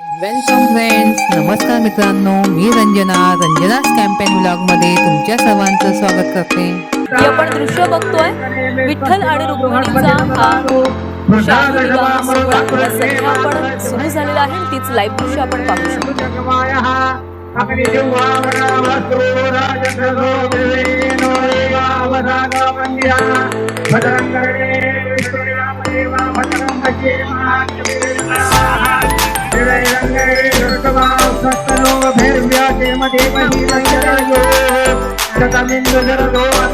Welcome friends नमस्कार मित्रांनो मी रंजना. रंजनाच कॅम्पेन मध्ये तुमच्या सर्वांचं स्वागत करते. ही आपण दृश्य बघतोय. विठ्ठल आणि रुक्मिणीचा हा सध्या आपण सुरू झालेला आहे. तीच लाईव्ह दृश्य आपण पाहू शकतो. गजमुखं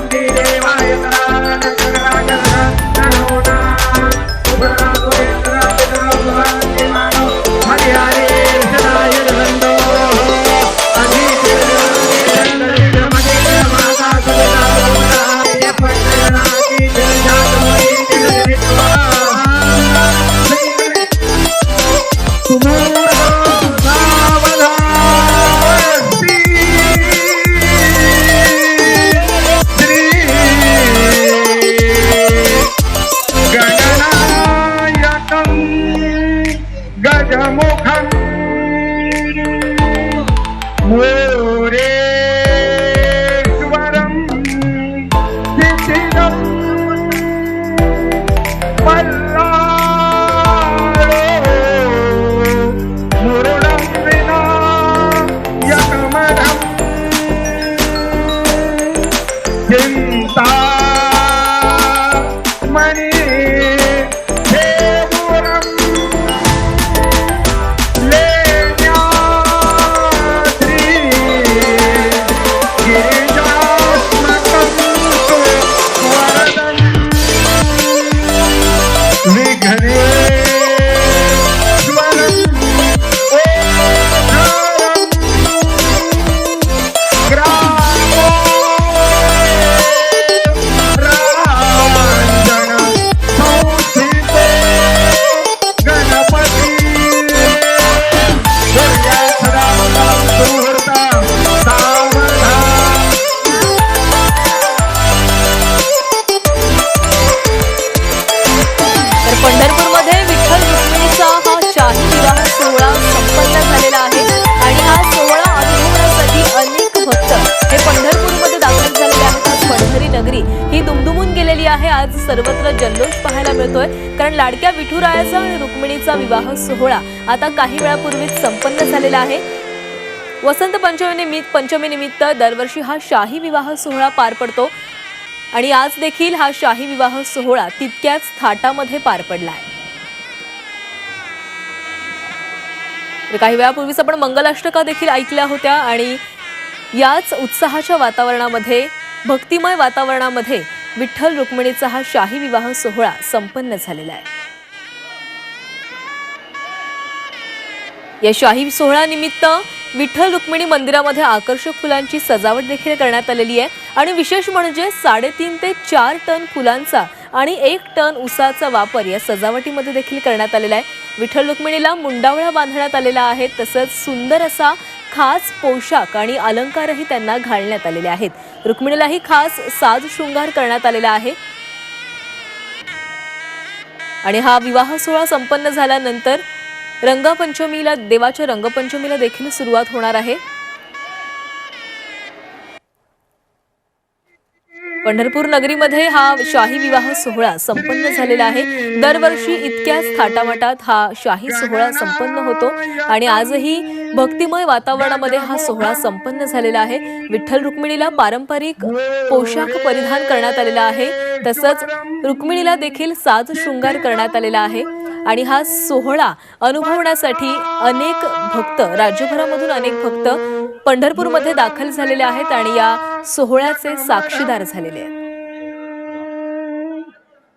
आहे. आज सर्वत्र जल्लोष पाहायला मिळतोय. कारण लाडक्या विठुरायाचा आणि रुक्मिणीचा विवाह सोहळा आता काही वेळापूर्वीच संपन्न झालेला आहे. वसंत पंचमी निमित्त पंचमी निमित्त दरवर्षी हा शाही विवाह सोहळा पार पडतो. आणि आज देखील हा शाही विवाह सोहळा तितक्याच थाटामध्ये पार पडलाय. आहे काही वेळापूर्वीच आपण मंगलाष्टका देखील ऐकल्या होत्या आणि याच उत्साहाच्या वातावरणामध्ये भक्तिमय वातावरणामध्ये विठ्ठल रुक्मिणीचा हा शाही विवाह सोहळा संपन्न झालेला आहे. या शाही सोहळ्यानिमित्त विठ्ठल रुक्मिणी मंदिरामध्ये आकर्षक फुलांची सजावट देखील करण्यात आलेली आहे आणि विशेष म्हणजे साडेतीन ते चार टन फुलांचा आणि एक टन उसाचा वापर या सजावटीमध्ये देखील करण्यात आलेला आहे. विठ्ठल रुक्मिणीला मुंडावळा बांधण्यात आलेला आहे तसंच सुंदर असा खास पोशाख आणि अलंकारही त्यांना घालण्यात आलेले आहेत. रुक्मिणीलाही खास साज शृंगार करण्यात आलेला आहे. आणि हा विवाह सोहळा संपन्न झाल्यानंतर रंगपंचमीला देवाच्या रंगपंचमीला देखील सुरुवात होणार आहे. पंढरपूर नगरीमध्ये हा शाही विवाह सोहळा संपन्न झालेला आहे. दरवर्षी इतक्याच थाटामाटात हा शाही सोहळा संपन्न होतो आणि आजही भक्तिमय वातावरणामध्ये हा सोहळा संपन्न झालेला आहे. विठ्ठल रुक्मिणीला पारंपरिक पोशाख परिधान करण्यात आलेला आहे. तसंच रुक्मिणीला देखील साज शृंगार करण्यात आलेला आहे. आणि हा सोहळा अनुभवण्यासाठी अनेक भक्त राज्यभरामधून अनेक भक्त पंढरपूरमध्ये दाखल झालेले आहेत आणि या सोहळ्याचे साक्षीदार झालेले आहेत.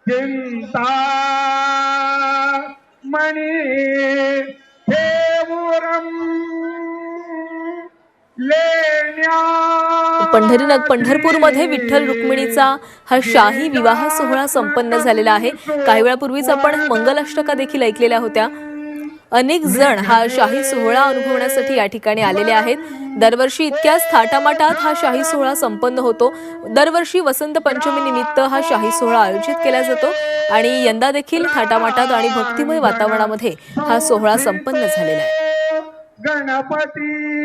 चिंता देवुरम् पंढरी पंढरपूरमध्ये विठ्ठल रुक्मिणीचा हा शाही विवाह सोहळा संपन्न झालेला आहे. काही वेळापूर्वीच आपण मंगलाष्टका देखील ऐकलेल्या होत्या. अनेक जण हा शाही सोहळा अनुभवण्यासाठी या ठिकाणी आलेले आहेत. दरवर्षी इतक्याच थाटामाटात हा शाही सोहळा संपन्न होतो. दरवर्षी वसंत पंचमी निमित्त हा शाही सोहळा आयोजित केला जातो आणि यंदा देखील थाटामाटात आणि भक्तिमय वातावरणामध्ये हा सोहळा संपन्न झालेला आहे. गणपती!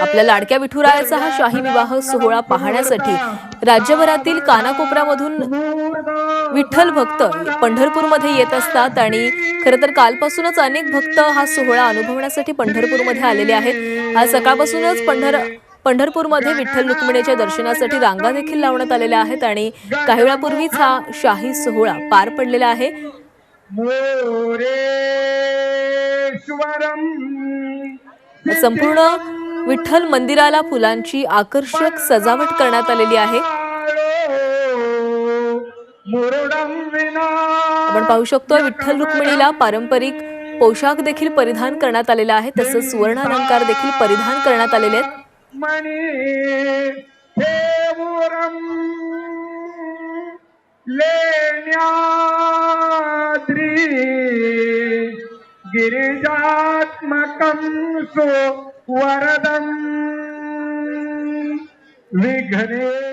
आपल्या लाडक्या विठुरायाचा हा शाही विवाह सोहळा पाहण्यासाठी राज्यभरातील कानाकोपऱ्यामधून विठ्ठल भक्त पंढरपूरमध्ये येत असतात आणि खरं तर कालपासूनच अनेक भक्त हा सोहळा अनुभवण्यासाठी पंढरपूरमध्ये आलेले आहेत. आज सकाळपासूनच पंढर पंढरपूरमध्ये विठ्ठल रुक्मिणीच्या दर्शनासाठी रांगा देखील लावण्यात आलेल्या आहेत आणि काही वेळापूर्वीच हा शाही सोहळा पार पडलेला आहे. संपूर्ण विठ्ठल मंदिराला फुलांची आकर्षक सजावट करण्यात आलेली आहे. आपण पाहू शकतो विठ्ठल रुक्मिणीला पारंपरिक पोशाख देखील परिधान करण्यात आलेला आहे. तसंच सुवर्ण अलंकार देखील परिधान करण्यात आलेले आहेत. गिरिजात्मकं सो वरदम् विघ्ने